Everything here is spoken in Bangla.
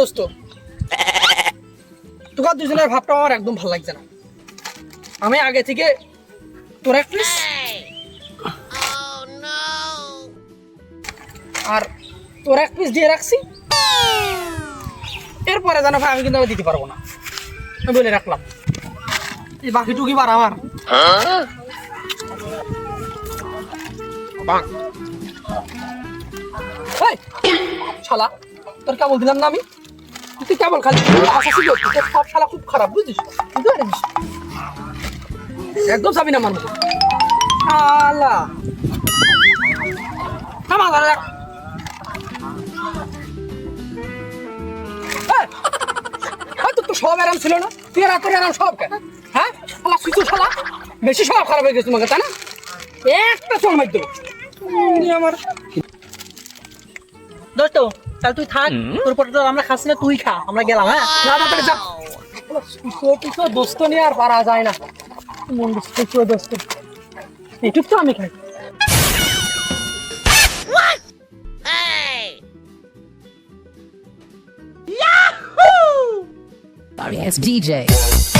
দোস্ত। দুজনের ভাবটা আমার একদম লাগছে না। আমি আগে থেকে তোর আর তোর এক পিস দিয়ে রাখছি। এরপরে জানো আমি কিন্তু দিতে পারব না। বলে রাখলাম। এই বাকিটুকি বার আমার। শালা তোর কেমন দিলাম না আমি? তুই কেমন খালি তোর সব শালা খুব খারাপ বুঝছিস বুঝতে পারিস? একদম যাবি না মতো শালা। থামা ধরে তো সব আরাম ছিল না? তুই আর তোর আরাম সব কেন? কিছু শালা? বেশি সব খারাপ হয়ে গেছে তোমাকে তাই না? একটা চল মার দেবো আমার দোস্ত তাহলে তুই থাক তোর পরে তো আমরা খাচ্ছি না তুই খা আমরা গেলাম হ্যাঁ? না না তাহলে যা। পিছো দোস্ত নিয়ে আর পারা যায় না। মন পিছো দোস্ত। এইটুক তো আমি খাই। Sorry, DJ.